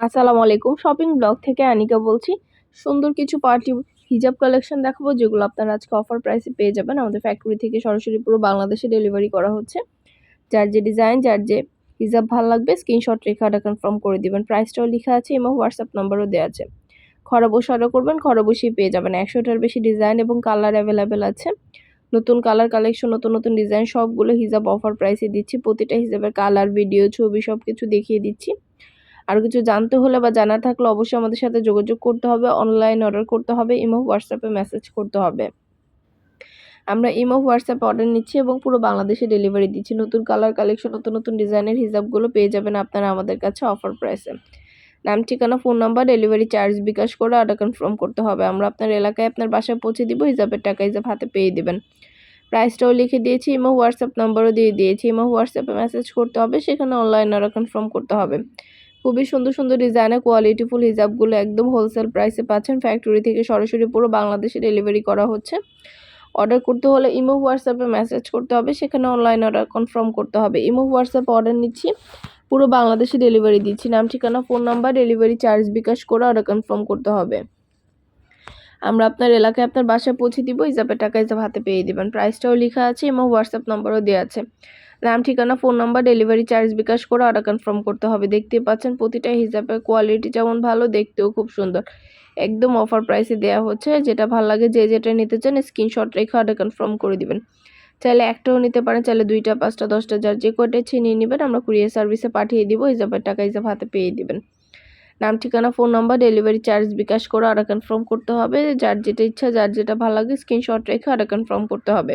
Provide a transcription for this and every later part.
আসসালামু আলাইকুম। Shopping blog থেকে আনিকা বলছি। সুন্দর কিছু পার্টি হিজাব কালেকশন দেখাবো, যেগুলো আপনারা আজকে অফার প্রাইসে পেয়ে যাবেন। আমাদের ফ্যাক্টরি থেকে সরাসরি পুরো বাংলাদেশে ডেলিভারি করা হচ্ছে। যার যে ডিজাইন যার যে হিজাব ভালো লাগবে স্ক্রিনশট রেখে অর্ডার কনফার্ম করে দিবেন। প্রাইসটাও লেখা আছে এবং হোয়াটসঅ্যাপ নাম্বারও দেওয়া আছে। ঘরে বসে অর্ডার করবেন, ঘরে বসেই পেয়ে যাবেন। একশোটার বেশি ডিজাইন এবং কালার অ্যাভেলেবেল আছে। নতুন কালার কালেকশন নতুন নতুন ডিজাইন সবগুলো হিজাব অফার প্রাইসে দিচ্ছি। প্রতিটা হিজাবের কালার ভিডিও ছবি সব কিছু দেখিয়ে দিচ্ছি। আর কিছু জানতে হলে বা জানার থাকলে অবশ্যই আমাদের সাথে যোগাযোগ করতে হবে অনলাইন অর্ডার করতে হবে ইমো হোয়াটসঅ্যাপে মেসেজ করতে হবে। আমরা ইমো হোয়াটসঅ্যাপে অর্ডার নিচ্ছি এবং পুরো বাংলাদেশে ডেলিভারি দিচ্ছি। নতুন কালার কালেকশন নতুন নতুন ডিজাইনের হিসাবগুলো পেয়ে যাবেন আপনারা আমাদের কাছে অফার প্রাইসে নাম, ঠিকানা phone number delivery charge bKash করে অর্ডার কনফার্ম করতে হবে। আমরা আপনার এলাকায় আপনার বাসায় পৌঁছে দিব, হিসাবের টাকা হিসাব হাতে পেয়ে দেবেন। প্রাইসটাও লিখে দিয়েছি ইমো হোয়াটসঅ্যাপ নম্বরও দিয়ে দিয়েছি। ইমো হোয়াটসঅ্যাপে মেসেজ করতে হবে, সেখানে অনলাইন অর্ডার কনফার্ম করতে হবে। খুবই সুন্দর সুন্দর ডিজাইনের কোয়ালিটিফুল হিজাবগুলো একদম হোলসেল প্রাইসে পাচ্ছেন। ফ্যাক্টরি থেকে সরাসরি পুরো বাংলাদেশে ডেলিভারি করা হচ্ছে। অর্ডার করতে হলে ইমো হোয়াটসঅ্যাপে মেসেজ করতে হবে, সেখানে অনলাইন অর্ডার কনফার্ম করতে হবে। ইমো হোয়াটসঅ্যাপে অর্ডার নিচ্ছি, পুরো বাংলাদেশে ডেলিভারি দিচ্ছি। নাম, ঠিকানা phone number delivery charge bKash করে অর্ডার কনফার্ম করতে হবে। আমরা আপনার এলাকায় আপনার বাসায় পৌঁছে দিব হিসাবে টাকা হিসাব হাতে পেয়ে দেবেন। প্রাইসটাও লেখা আছে এবং হোয়াটসঅ্যাপ নম্বরও দেওয়া আছে। নাম ঠিকানা phone number delivery charge bKash করে অর্ডার কনফার্ম করতে হবে। দেখতে পাচ্ছেন প্রতিটা হিসাবে কোয়ালিটি যেমন ভালো, দেখতেও খুব সুন্দর। একদম অফার প্রাইসে দেওয়া হচ্ছে। যেটা ভালো লাগে যে যেটা নিতে চান স্ক্রিনশট রেখে অর্ডার কনফার্ম করে দিবেন। চাইলে একটাও নিতে পারেন, চাইলে দুইটা, পাঁচটা, দশটা, যার যে কয়টা ছিনিয়ে নেবেন, আমরা কুরিয়ার সার্ভিসে পাঠিয়ে দিব, হিসাবের টাকা হিসাব হাতে পেয়ে দিবেন। নাম ঠিকানা phone number delivery charge bKash করে অর্ডার কনফার্ম করতে হবে। যার যেটা ইচ্ছা, যার যেটা ভালো লাগে স্ক্রিনশট রেখে অর্ডার কনফার্ম করতে হবে।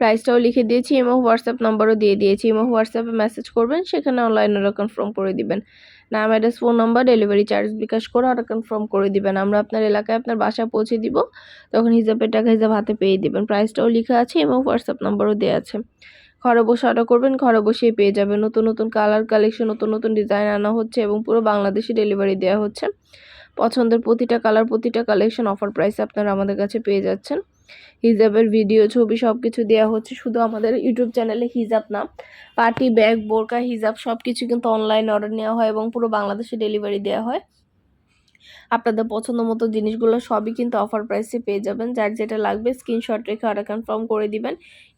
প্রাইসটাও লিখে দিয়েছি, এবং হোয়াটসঅ্যাপ নাম্বারও দিয়ে দিয়েছি। এবং হোয়াটসঅ্যাপে মেসেজ করবেন, সেখানে অনলাইন অর্ডার কনফার্ম করে দিবেন। নাম address phone number delivery charge bKash করে অর্ডার কনফার্ম করে দিবেন। আমরা আপনার এলাকায় আপনার বাসায় পৌঁছে দিব, তখন হিসাবের টাকা হিসাব হাতে পেয়ে দিবেন। প্রাইসটাও লেখা আছে, এবং হোয়াটসঅ্যাপ নাম্বারও দেওয়া আছে। ঘরে বসে অর্ডার করবেন, ঘরে বসেই পেয়ে যাবেন। নতুন নতুন কালার কালেকশন নতুন নতুন ডিজাইন আনা হচ্ছে, এবং পুরো বাংলাদেশে ডেলিভারি দেওয়া হচ্ছে। পছন্দের প্রতিটা কালার প্রতিটা কালেকশন অফার প্রাইসে আপনারা আমাদের কাছে পেয়ে যাচ্ছেন। হিজাবের ভিডিও ছবি সব কিছু দেওয়া হচ্ছে, শুধু আমাদের ইউটিউব চ্যানেলে হিজাব না পার্টি ব্যাগ বোরকা, হিজাব সব কিছু কিন্তু অনলাইন অর্ডার নেওয়া হয় এবং পুরো বাংলাদেশে ডেলিভারি দেওয়া হয়। আপনাদের পছন্দ মতো জিনিসগুলো সবই কিন্তু অফার প্রাইসে পেয়ে যাবেন। যার যেটা লাগবে স্ক্রিনশট রেখে অর্ডার কনফার্ম করে দিবেন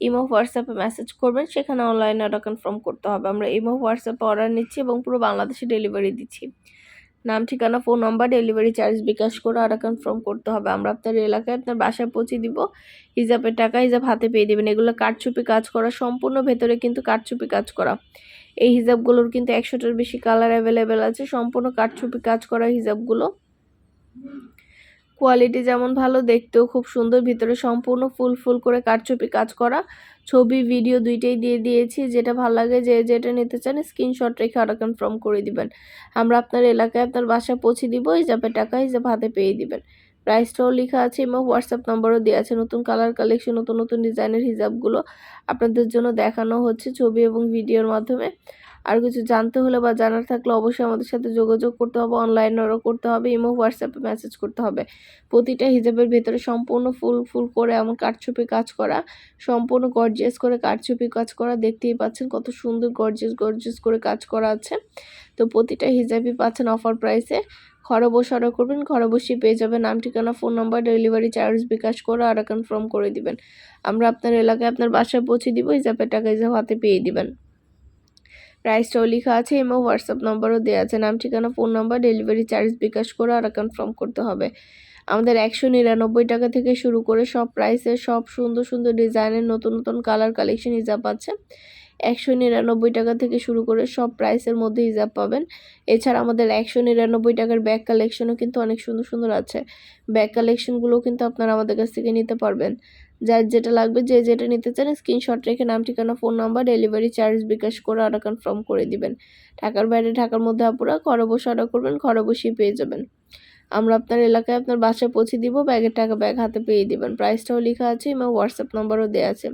ইমো হোয়াটসঅ্যাপে মেসেজ করবেন, সেখানে অনলাইনে অর্ডার কনফার্ম করতে হবে। আমরা ইমো হোয়াটসঅ্যাপে অর্ডার নিচ্ছি এবং পুরো বাংলাদেশে ডেলিভারি দিচ্ছি। নাম, ঠিকানা phone number delivery charge bKash করে আর কনফার্ম করতে হবে। আমরা আপনার এলাকায় আপনার বাসায় পৌঁছে দিব। হিজাবের টাকা হিজাব হাতে পেয়ে দেবেন। এগুলো কাঠছুপি কাজ করা, সম্পূর্ণ ভেতরে কিন্তু কাঠছুপি কাজ করা। এই হিজাবগুলোর কিন্তু একশোটার বেশি কালার অ্যাভেলেবেল আছে। সম্পূর্ণ কাঠছুপি কাজ করা হিজাবগুলো কোয়ালিটি যেমন ভালো, দেখতেও খুব সুন্দর। ভিতরে সম্পূর্ণ ফুল ফুল করে কাঠচুপি কাজ করা। ছবি ভিডিও দুইটাই দিয়ে দিয়েছি। যেটা ভালো লাগে, যে যেটা নিতে চান স্ক্রিনশট রেখে অর্ডার কনফার্ম করে দিবেন। আমরা আপনার এলাকায় আপনার বাসায় পৌঁছে দিব এই হিসাবে টাকা, হিসাব হাতে পেয়ে দিবেন। প্রাইসটাও লেখা আছে, এবং হোয়াটসঅ্যাপ নম্বরও দেওয়া আছে। নতুন কালার কালেকশন নতুন নতুন ডিজাইনের হিসাবগুলো আপনাদের জন্য দেখানো হচ্ছে ছবি এবং ভিডিওর মাধ্যমে। আর কিছু জানতে হলে বা জানার থাকলে অবশ্যই আমাদের সাথে যোগাযোগ করতে হবে অনলাইন অর্ডার করতে হবে, ইমো হোয়াটসঅ্যাপে মেসেজ করতে হবে। প্রতিটা হিজাবের ভেতরে সম্পূর্ণ ফুল ফুল করে এমন কাঠছুপি কাজ করা, সম্পূর্ণ গর্জিয়াস করে কাঠছুপি কাজ করা, দেখতেই পাচ্ছেন কত সুন্দর গর্জিয়াস গর্জিয়াস করে কাজ করা আছে। তো প্রতিটা হিজাবই পাচ্ছেন অফার প্রাইসে ঘরে বসে অর্ডার করবেন, ঘরে বসেই পেয়ে যাবেন। নাম, ঠিকানা phone number delivery charge bKash করে অর্ডার কনফার্ম করে দিবেন। আমরা আপনার এলাকায় আপনার বাসায় পৌঁছে দিব হিসাবের টাকা হিসাব হাতে পেয়ে দিবেন। প্রাইসটাও লেখা আছে এবং হোয়াটসঅ্যাপ নম্বরও দেওয়া আছে। নাম, ঠিকানা, phone number, delivery charge bKash করে আর কনফার্ম করতে হবে। আমাদের একশো নিরানব্বই টাকা থেকে শুরু করে সব প্রাইসের সব সুন্দর সুন্দর ডিজাইনের নতুন নতুন কালার কালেকশন হিসাব আছে। একশো নিরানব্বই টাকা থেকে শুরু করে সব প্রাইসের মধ্যে হিসাব পাবেন। এছাড়া আমাদের একশো নিরানব্বই টাকার ব্যাগ কালেকশনও কিন্তু অনেক সুন্দর সুন্দর আছে। ব্যাগ কালেকশনগুলোও কিন্তু আপনারা আমাদের কাছ থেকে নিতে পারবেন। যার যেটা লাগবে, যে যেটা নিতে চান স্ক্রিনশট রেখে নাম, ঠিকানা phone number delivery charge bKash করে অর্ডার কনফার্ম করে দিবেন। ঢাকার বাইরে, ঢাকার মধ্যে আপনারা ঘরে বসে অর্ডার করবেন, ঘরে বসেই পেয়ে যাবেন। আমরা আপনার এলাকায় আপনার বাসায় পৌঁছে দিব ব্যাগের টাকা ব্যাগ হাতে পেয়ে দিবেন। প্রাইসটাও লেখা আছে এবং হোয়াটসঅ্যাপ নাম্বারও দেওয়া আছে।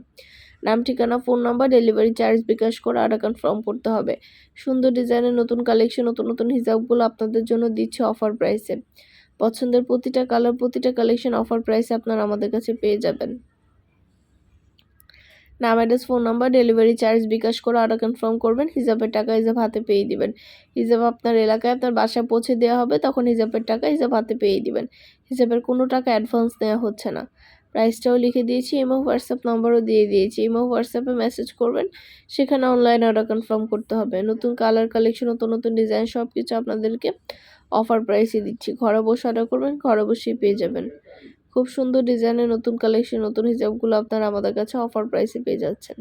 নাম, ঠিকানা phone number delivery charge bKash করে অর্ডার কনফার্ম করতে হবে। সুন্দর ডিজাইনের নতুন কালেকশন নতুন নতুন হিসাবগুলো আপনাদের জন্য দিচ্ছে অফার প্রাইসে পছন্দের প্রতিটা কালার প্রতিটা কালেকশন অফার প্রাইসে আপনারা আমাদের কাছে পেয়ে যাবেন। নাম address phone number delivery charge bKash করে অর্ডার কনফার্ম করবেন, হিসাবের টাকা হিসাব হাতে পেয়ে দিবেন। হিসাব আপনার এলাকায় আপনার বাসায় পৌঁছে দেওয়া হবে, তখন হিসাবের টাকা হিসাব হাতে পেয়ে দিবেন। হিসাবের কোনো টাকা অ্যাডভান্স নেওয়া হচ্ছে না। প্রাইসটাও লিখে দিয়েছি ইমো হোয়াটসঅ্যাপ নাম্বারও দিয়ে দিয়েছি। ইমো হোয়াটসঅ্যাপে মেসেজ করবেন, সেখানে অনলাইন অর্ডার কনফার্ম করতে হবে। নতুন কালার কালেকশন নতুন নতুন ডিজাইন সব কিছু আপনাদেরকে অফার প্রাইসে দিচ্ছি। ঘরে বসে অর্ডার করবেন, ঘরে বসেই পেয়ে যাবেন। খুব সুন্দর ডিজাইনের নতুন কালেকশন নতুন হিজাবগুলো আপনারা আমাদের কাছে অফার প্রাইসে পেয়ে যাচ্ছেন।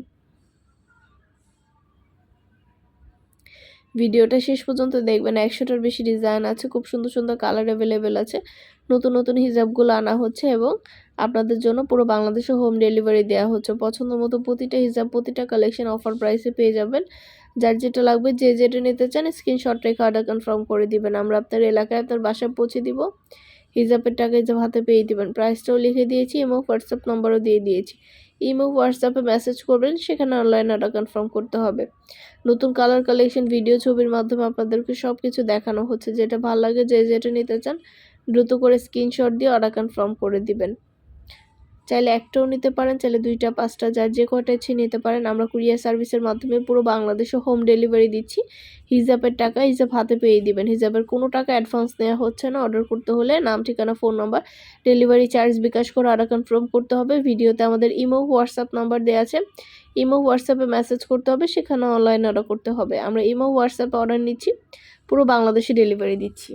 ভিডিওটা শেষ পর্যন্ত দেখবেন, একশোটার বেশি ডিজাইন আছে, খুব সুন্দর সুন্দর কালার অ্যাভেলেবেল আছে। নতুন নতুন হিজাবগুলো আনা হচ্ছে এবং আপনাদের জন্য পুরো বাংলাদেশে হোম ডেলিভারি দেওয়া হচ্ছে। পছন্দ মতো প্রতিটা হিজাব, প্রতিটা কালেকশন অফার প্রাইসে পেয়ে যাবেন। যার যেটা লাগবে, যে যেটা নিতে চান স্ক্রিনশট রেখে অর্ডার কনফার্ম করে দিবেন। আমরা আপনার এলাকায় আপনার বাসায় পৌঁছে দিব। হিজাবের টাকা হিজাব হাতে পেয়ে দেবেন। প্রাইসটাও লিখে দিয়েছি এবং হোয়াটসঅ্যাপ নম্বরও দিয়ে দিয়েছি। ইমো, হোয়াটসঅ্যাপে মেসেজ করবেন, সেখানে অনলাইন অর্ডার কনফার্ম করতে হবে। নতুন কালার কালেকশন ভিডিও ছবির মাধ্যমে আপনাদেরকে সব কিছু দেখানো হচ্ছে। যেটা ভালো লাগে যে যেটা নিতে চান, দ্রুত করে স্ক্রিনশট দিয়ে অর্ডার কনফার্ম করে দিবেন। চাইলে একটাও নিতে পারেন, চাইলে দুইটা, পাঁচটা যার যে কয়টা ইচ্ছে নিতে পারেন, আমরা কুরিয়ার সার্ভিসের মাধ্যমে পুরো বাংলাদেশে হোম ডেলিভারি দিচ্ছি। হিজাবের টাকা হিজাব হাতে পেয়ে দিবেন। হিজাবের কোনো টাকা অ্যাডভান্স নেওয়া হচ্ছে না। অর্ডার করতে হলে নাম, ঠিকানা, phone number, delivery charge bKash করে অর্ডার কনফার্ম করতে হবে। ভিডিওতে আমাদের ইমো, হোয়াটসঅ্যাপ নাম্বার দেওয়া আছে। ইমো, হোয়াটসঅ্যাপে মেসেজ করতে হবে, সেখানে অনলাইন অর্ডার করতে হবে। আমরা ইমো, হোয়াটসঅ্যাপে অর্ডার নিচ্ছি, পুরো বাংলাদেশে ডেলিভারি দিচ্ছি।